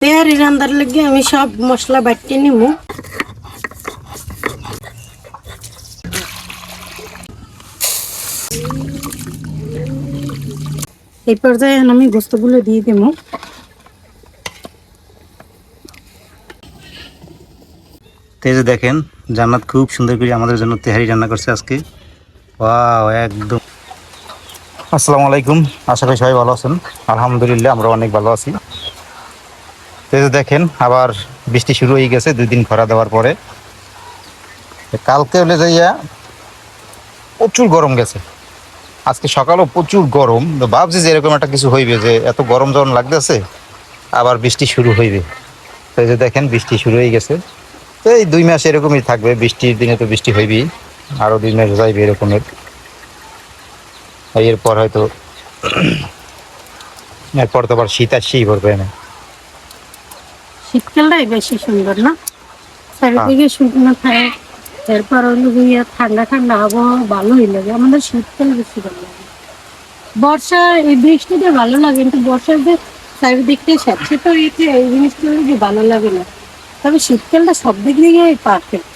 তেহারি রান্নার লাগে আমি সব মশলা বাটিয়ে নিমু এই পর্যায়ে আমি গোস্তগুলো দিয়ে দেবো। তো এই যে দেখেন, জান্নাত খুব সুন্দর করে আমাদের জন্য তেহারি রান্না করছে আজকে। একদম। আসসালামু আলাইকুম, আশা করি সবাই ভালো আছেন। আলহামদুলিল্লাহ আমরা অনেক ভালো আছি। দেখেন, আবার বৃষ্টি শুরু হয়ে গেছে, দুই দিন খরা দেওয়ার পরে। কালকে হলে যাইয়া প্রচুর গরম গেছে। আজকে সকালও প্রচুর গরম। তো ভাবছি যে এরকম একটা কিছু হইবে যে এত গরম যখন লাগতেছে, আবার বৃষ্টি শুরু হইবে। তো যে দেখেন, বৃষ্টি শুরু হয়ে গেছে। তো এই দুই মাস এরকমই থাকবে, বৃষ্টির দিনে তো বৃষ্টি হইবেই আরও দুই মাস যাইবে এরকমের। এরপর হয়তো, এরপর তো আবার শীত আসছেই পড়বে না। শীতকালটাই বেশি সুন্দর না? চারিদিকে শুকনো থাকে এরপর হলো গিয়ে ঠান্ডা ঠান্ডা আবহাওয়া ভালোই লাগে। আমাদের শীতকাল বেশি ভালো লাগে। বর্ষা এই বৃষ্টিতে ভালো লাগে কিন্তু বর্ষার যে চারিদিকটা স্যাঁতসেঁতে হয়েছে এই জিনিসটা যে ভালো লাগে না। তবে শীতকালটা সব দিক দিয়ে পারফেক্ট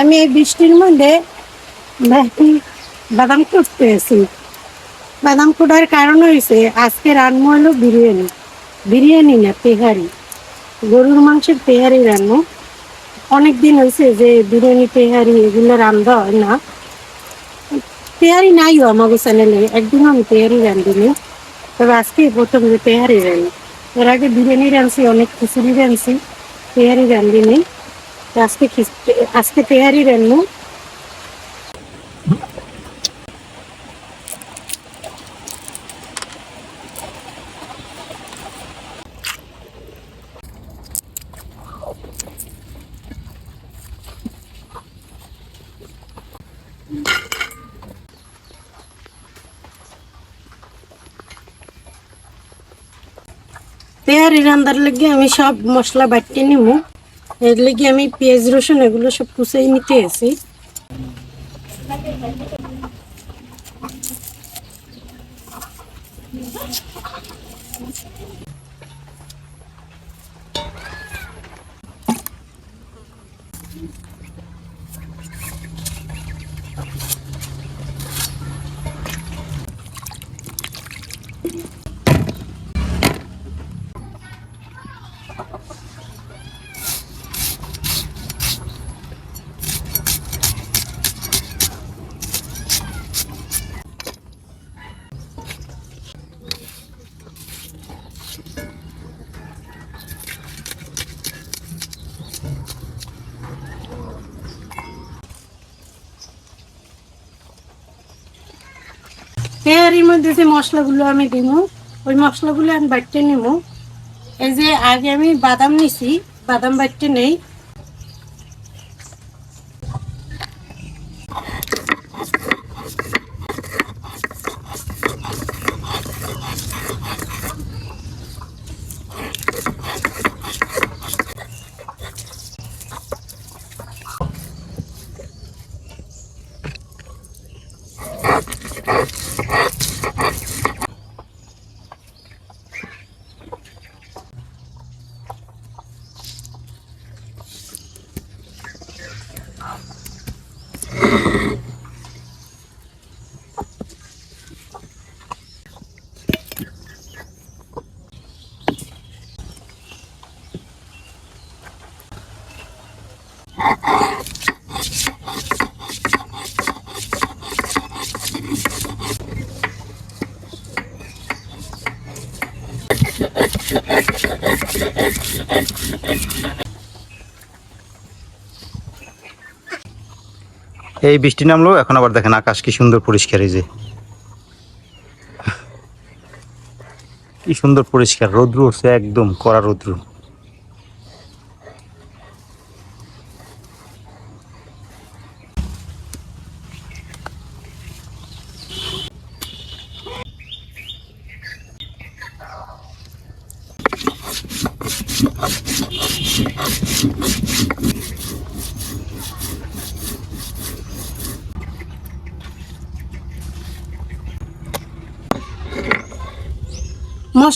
আমি এই বৃষ্টির মধ্যে বাদাম করতে এসেছি। বাদাম কোটার কারণ হয়েছে আজকে রান্না হলো বিরিয়ানি। বিরিয়ানি না, তেহারি। গরুর মাংসের তেহারি রান্না। অনেক দিন হয়েছে যে বিরিয়ানি, তেহারি এগুলো রান্ধা হয় না। তেহারি নাইও আমাকে চ্যানেলে একদিন আমি তেহারি রান্ধিনি। তবে আজকে প্রথম যে তেহারি রান্না। এর আগে বিরিয়ানি রাঁধছি, অনেক খিচুড়ি রাঁধছি, তেহারি রান্ধিনি। আজকে আজকে তেহারি রান্না। তেহারি রান্দার লাগে আমি সব মশলা বাটিয়ে নিব। এর লাগে আমি পেঁয়াজ রসুন এগুলো সব কুচাই নিতে আছি মধ্যে যে মশলাগুলো আমি দিব ওই মশলাগুলো আমি বাড়িতে নেব এই যে আগে আমি বাদাম নিছি, বাদাম বাটতে নেই। এই বৃষ্টি নামলো, এখন আবার দেখেন আকাশ কি সুন্দর পরিষ্কার এই যে। কি সুন্দর পরিষ্কার, রৌদ্র হচ্ছে একদম কড়া রৌদ্র।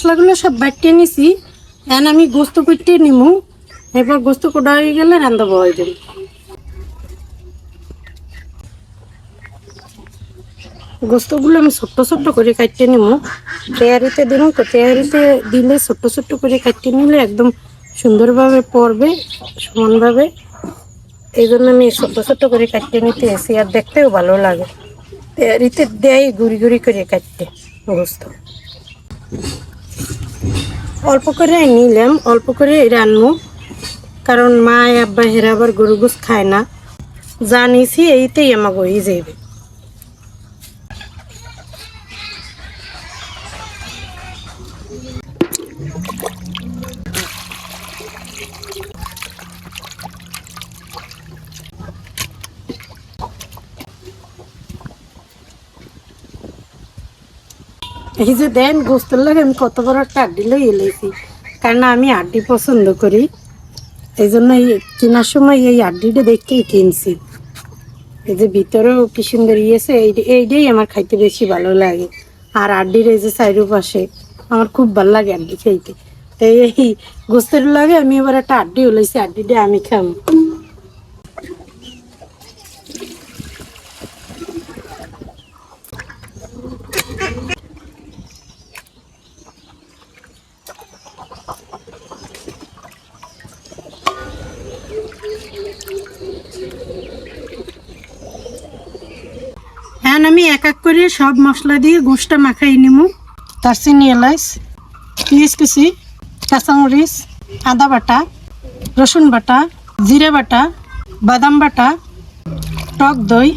মশলাগুলো সব বাটিয়ে নিছি। এখন আমি গোস্ত কুটতে নিমু। এরপর গোস্ত কোটা হয়ে গেলে রান্না বয় দেব গোস্তগুলো আমি ছোট্ট ছোট্ট করে কাটতে নিমু। তেয়ারিতে দিলাম তো তেয়ারিতে দিলে ছোট্ট ছোট্ট করে কাটতে নিলে একদম সুন্দরভাবে পড়বে, সমানভাবে। এই জন্য আমি ছোট্ট ছোট্ট করে কাটতে নিতে এসি আর দেখতেও ভালো লাগে। তেয়ারিতে দেয় গুড়ি গুড়ি করে কাটতে গোস্ত। অল্প করে নিলাম, অল্প করে রান্নু। কারণ মা আব্বা হেরাবার গরু খায় না। জানিছি এইতেই আমাকে হয়ে যাবে এই যে দেন, গোস্তের লাগে আমি কত বড় একটা আড্ডি লই এলাইছি কারণ আমি আড্ডি পছন্দ করি। এই জন্য এই কেনার সময় এই আড্ডিটা দেখতেই কিনছি। এই যে ভিতরেও কি সুন্দর ইয়েছে এইটাই আমার খাইতে বেশি ভালো লাগে। আর আড্ডির এই যে সাইডের পাশে আমার খুব ভালো লাগে আড্ডি খাইতে। তো এই গোস্তের লাগে আমি এবার একটা আড্ডি হলাইছি আড্ডিটা আমি খাব এখন আমি করে সব মশলা দিয়ে গোষ্ঠটা মাখাই নিব দারচিনি এলাচ পেঁয়াজ কুচি, কাঁচামরিচ, আদা বাটা, রসুন বাটা, জিরে বাটা, বাদাম বাটা, টক দই,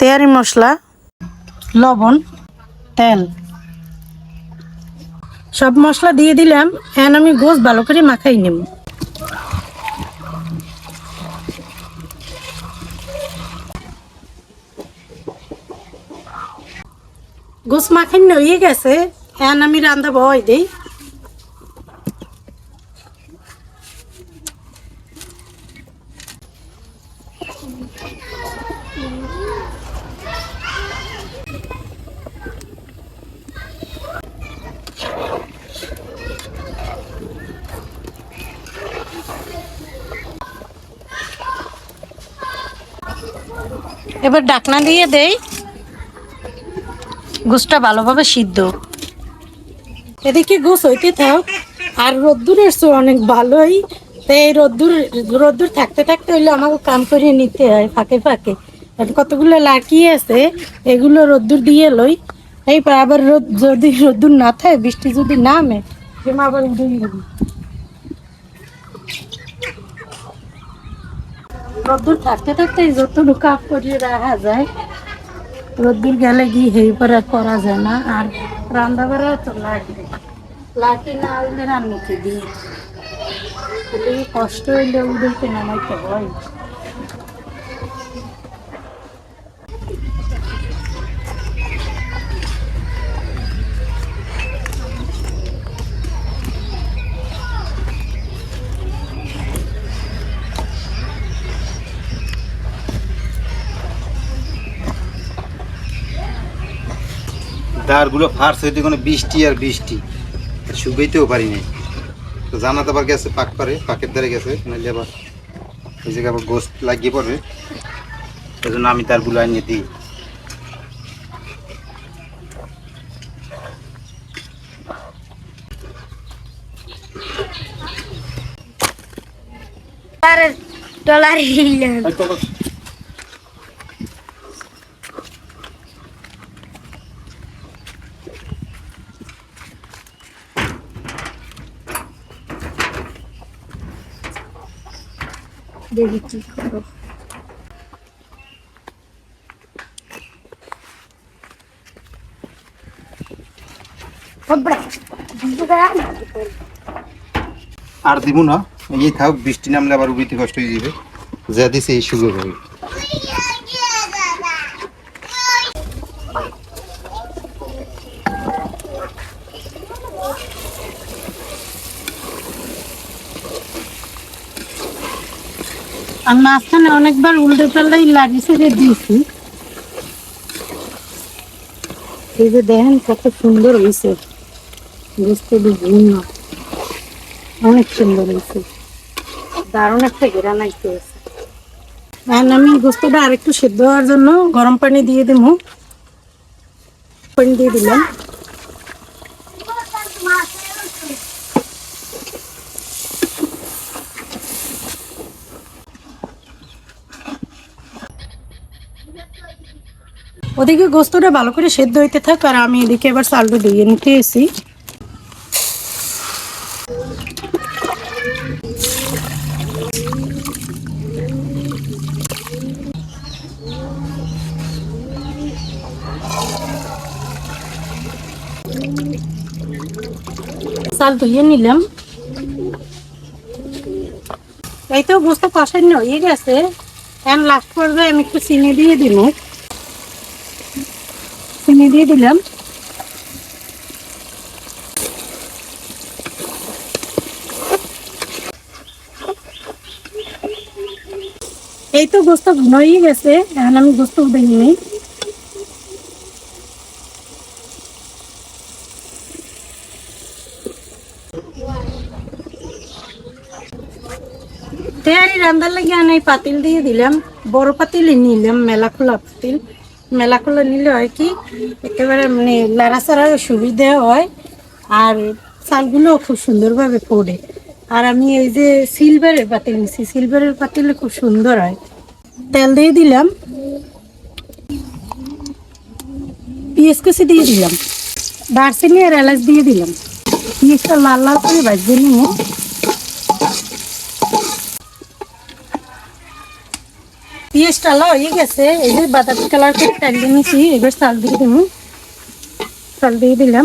তেয়ারি মশলা, লবণ, তেল। সব মশলা দিয়ে দিলাম, এখন আমি গোস ভালো করে মাখাই নেব গোস মাখাই হয়ে গেছে। এখন আমি রান্না বয় দেই। এবার ডাকনা দিয়ে দেই। গোসটা ভালোভাবে সিদ্ধ। এদিকে গোস হইতে থাক। আর রোদ্দুর এসছে অনেক ভালোই। তো এই রোদ্দুর রোদ্দুর থাকতে থাকতে হইলে আমাকে কাম করে নিতে হয় ফাঁকে ফাঁকে। কতগুলো লাকি আছে, এগুলো রোদ্দুর দিয়ে লই। এই আবার রোদ, যদি রোদ্দুর না থাকে, বৃষ্টি যদি নামে আবার উঠে রোদ্দুর থাকতে থাকতে যতটুকু কাপ করিয়ে রাখা যায় রোদ্দুর গেলে কি হেই পরে আর করা যায় না? আর রান্না বাড়া তো লাগবে লাঠি না হইলে রান্নাকে দিই কষ্ট হইলে ওদেরকে তো হয়? দাঁড়গুলো ফার্স হইতে কোনো বৃষ্টি আর বৃষ্টি। শুকাইতেও পারি নাই। তো জানাতে আবার গেছে পাক পারে পাকের ধারে গেছে নাহলে আবার ওই জায়গায় আবার গোস্ত লাগিয়ে পড়বে। সেই জন্য আমি তারগুলো আনিয়ে দিই। ডলার দেখি কি করো। আর দিব না এই থাক, বৃষ্টি নামলে আবার উবিতে কষ্ট হয়ে যাবে। যা দিছে এই সুযোগ হবে আর মাঝখানে অনেকবার উল্টে পাল্টাই লাগিয়েছে যে দিয়েছি। এই যে দেখেন কত সুন্দর হয়েছে। বুঝতে ভিন্ন অনেক সুন্দর হয়েছে। দারুণ একটা ঘেরা নাইতে আছে এখন আমি গোস্তটা আরেকটু সেদ্ধ হওয়ার জন্য গরম পানি দিয়ে দেবো। পানি দিয়ে দিলাম। ওদিকে গোস্তটা ভালো করে সেদ্ধ হইতে থাক আর আমি এদিকে এবার চালটা দিয়ে নিতে এসি চাল ধুয়ে নিলাম। এই তো গোস্ত কষানো হয়ে গেছে। এখন লাস্ট পর্যায়ে আমি একটু চিনি দিয়ে দিলাম চিনি দিয়ে দিলাম। এই তো গোস্ত হয়ে গেছে, এখন আমি গোস্ত নিই। তেয়ারি রান্নার লাগে আমি পাতিল দিয়ে দিলাম, বড় পাতিল নিলাম, মেলা খোলা পাতিল। মেলা খোলা নিলে হয় কি? একেবারে মানে লাড়াচাড়ার সুবিধা হয় আর চালগুলো খুব সুন্দরভাবে পড়ে। আর আমি এই যে সিলভারের পাতিল নিছি সিলভারের পাতিলে খুব সুন্দর হয়। তেল দিয়ে দিলাম। পেঁয়াজ কুচি দিয়ে দিলাম। দারচিনি আর এলাচ দিয়ে দিলাম। পেঁয়াজটা লাল লাল করে ভাজিয়ে নিয়ে। পেঁয়াজটা লাল হয়ে গেছে। এই যে বাদামি কালার করে টাইলে নিয়েছি এবার চাল দিয়ে দেবো। চাল দিয়ে দিলাম।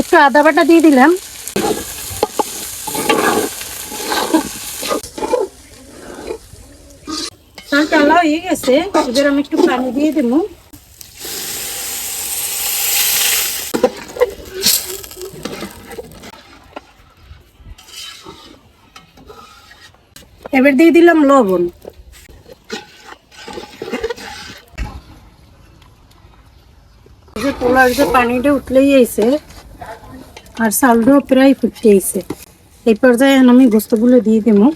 একটু আদা বাটা দিয়ে দিলাম। চালটা হয়ে গেছে। এবার আমি একটু পানি দিয়ে দেবো। এবার দিয়ে দিলাম লবণ। যে পোলার যে পানিটা উঠলেই আইছে, আর চালটাও প্রায় ফুটতে আইছে। এই পর্যায়ে আমি গোস্তগুলো দিয়ে দেবো।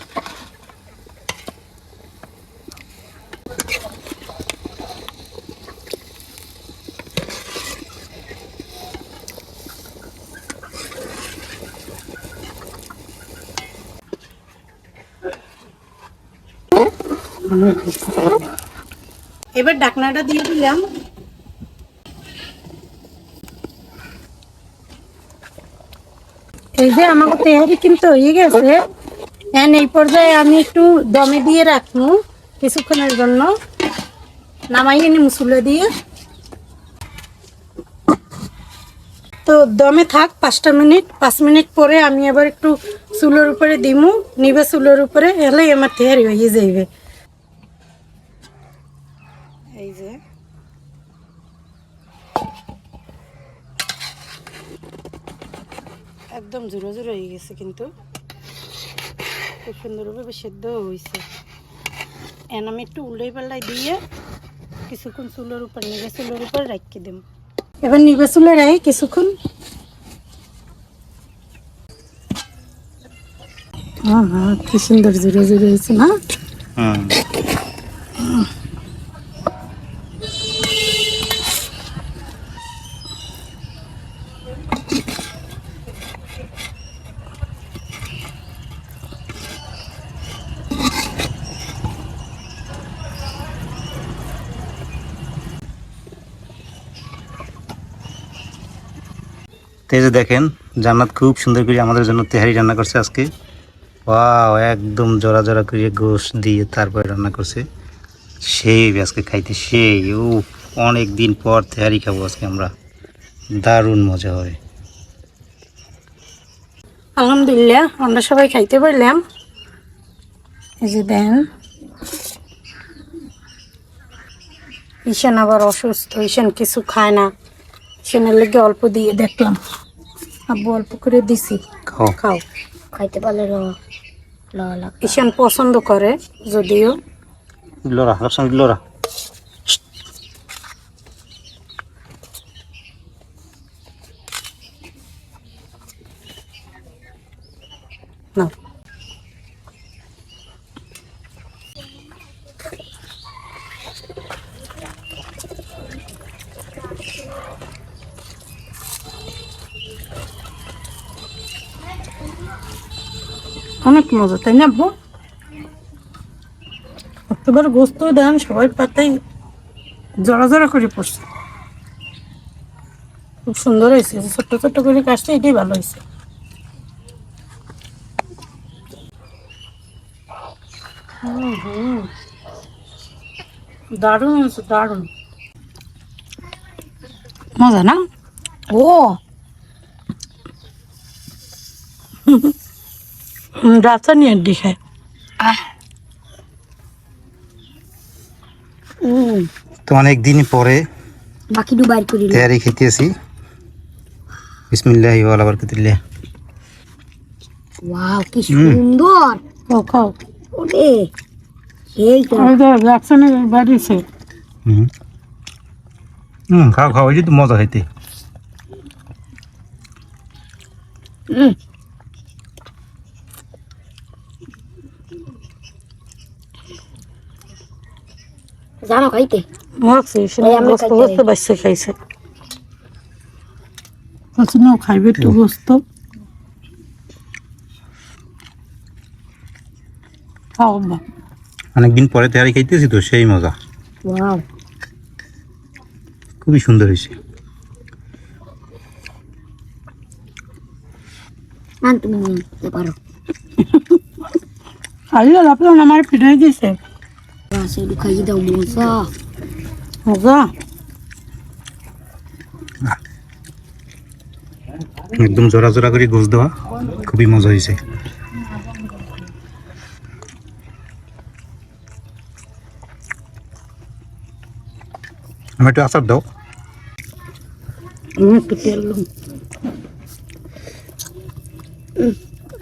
এবার ডাকনাটা দিয়ে দিলাম। এই যে আমাকে তেহারি কিন্তু হয়ে গেছে। এখন এই পর্যায়ে আমি একটু দমে দিয়ে রাখব কিছুক্ষণের জন্য। নামাইয়ে নি মুসুলে দিয়ে। তো দমে থাক, পাঁচটা মিনিট। পাঁচ মিনিট পরে আমি আবার একটু চুলোর উপরে দিমু। নিবে চুলোর উপরে এলে আমার তেহারি হয়ে যাইবে এই যে একদম জোরো জোরো হয়ে গেছে কিন্তু। খুব সুন্দরভাবে সেদ্ধ হয়েছে এন আমি একটু উল্টাই পাল্লাই দিয়ে কিছুক্ষণ চুলোর উপর নিবে চুলোর উপর রাখি দিম এবার নিবে চুলে রাখি কিছুক্ষণ। হ্যাঁ হ্যাঁ কি সুন্দর জোরে জোরে হয়েছে না? তো যে দেখেন, জান্নাত খুব সুন্দর করে আমাদের জন্য তেহারি রান্না করছে আজকে। ওয়াও, একদম জোড়া জোড়া করে গোশ দিয়ে তারপরে রান্না করছে। সেই আজকে খাইতে সেই ও অনেক দিন পর তেহারি খাব আজকে আমরা। দারুণ মজা হবে আলহামদুলিল্লাহ, আমরা সবাই খাইতে পারলাম। এই যে দেন। ঈশান আবার অসুস্থ, ঈশান কিছু খায় না। ঈশানের লেগে অল্প দিয়ে দেখলাম। আব্বু অল্প করে দিছি। খাও। খাও। খাইতে পারলে ল ল লাগ ঈশান পছন্দ করে যদিও। Lora, Rapsan Lora. না অনেক মজা তাই না আব্বু অক্টোবর গোস্ত দেন সবাই পাতাই জড়া জড়া করে পড়ছে। খুব সুন্দর হয়েছে ছোট্ট ছোট্ট করে কাজটা এটাই ভালো হয়েছে। দারুণ হয়েছে দারুণ। মজা না? ও! রাস্তা নিয়ে হুম তো অনেক দিন পরে বাকি ডু বাইর করি তেয়ারি খেতেছি। বিসমিল্লাহি ওয়ালা বারাকাতুল্লাহ। ওয়াও কি সুন্দর। খাও খাও। ওরে এই তো। রাকসানে বাড়িছে। হুম হুম খাও খাও যে তো মজা হইতে হুম। জানো খাইতে? মারছে সে এই আমরা গোস্ত গোস্ত বাচ্চা খাইছে। বলছি না খাইবে একটু গোস্ত খাও বা অনেকদিন পরে তেয়ারি খাইতেছি তো সেই মজা। খুবই সুন্দর হয়েছে তুমি পারো। খাইলে আপনার আমার পিঠাই দিছে একটু খাইয়ে দাও মজা মজা একদম জোড়া জোড়া করে গোস দেওয়া খুবই মজা হয়েছে। আমি একটু আচার দাও। একটু তেল লুম।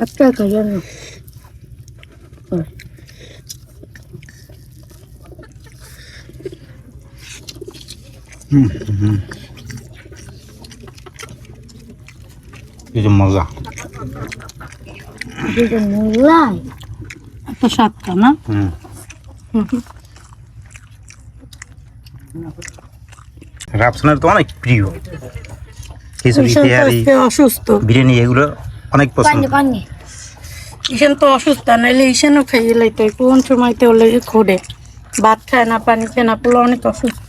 একটা খাইয়ে যে মজা। এত সাতটা না? রাপসনের তো অনেক প্রিয়। খিচুড়ি তেহারি অসুস্থ। বিরিয়ানি এগুলো অনেক পছন্দ। তো অসুস্থ খাইয়ে লাইতো কোন সময়তে ওলে খোড়ে। ভাত খায় না পানি খায় না পুরো অনেক অসুস্থ।